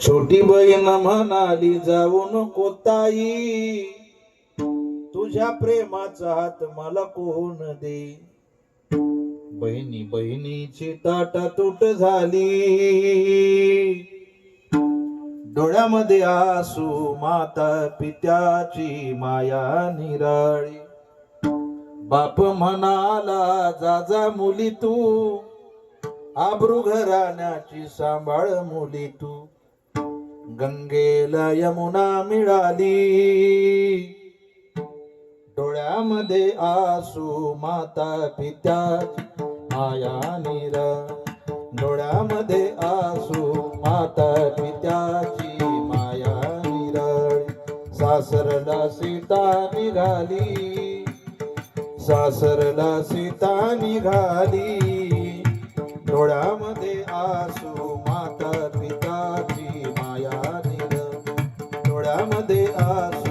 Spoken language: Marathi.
छोटी बहीण म्हणाली जाऊ नको ताई. तुझ्या प्रेमाचा हात मला कोण दे? बहिणी बहिणीची ताटा तुट झाली. डोळ्यामध्ये आसू माता पित्याची माया निराळी. बाप म्हणाला जाजा मुली तू. आब्रू घराण्याची सांभाळ मुली तू. गंगेला यमुना मिळाली. डोळ्यामध्ये आसू माता पित्या. माया निरा. डोळ्यामध्ये आसू माता पित्याची माया निराळी सासरला सीता निघाली. सासरला सीता निघाली. डोळ्यामध्ये आसू माता पिताची माया निर डोळ्यामध्ये आसू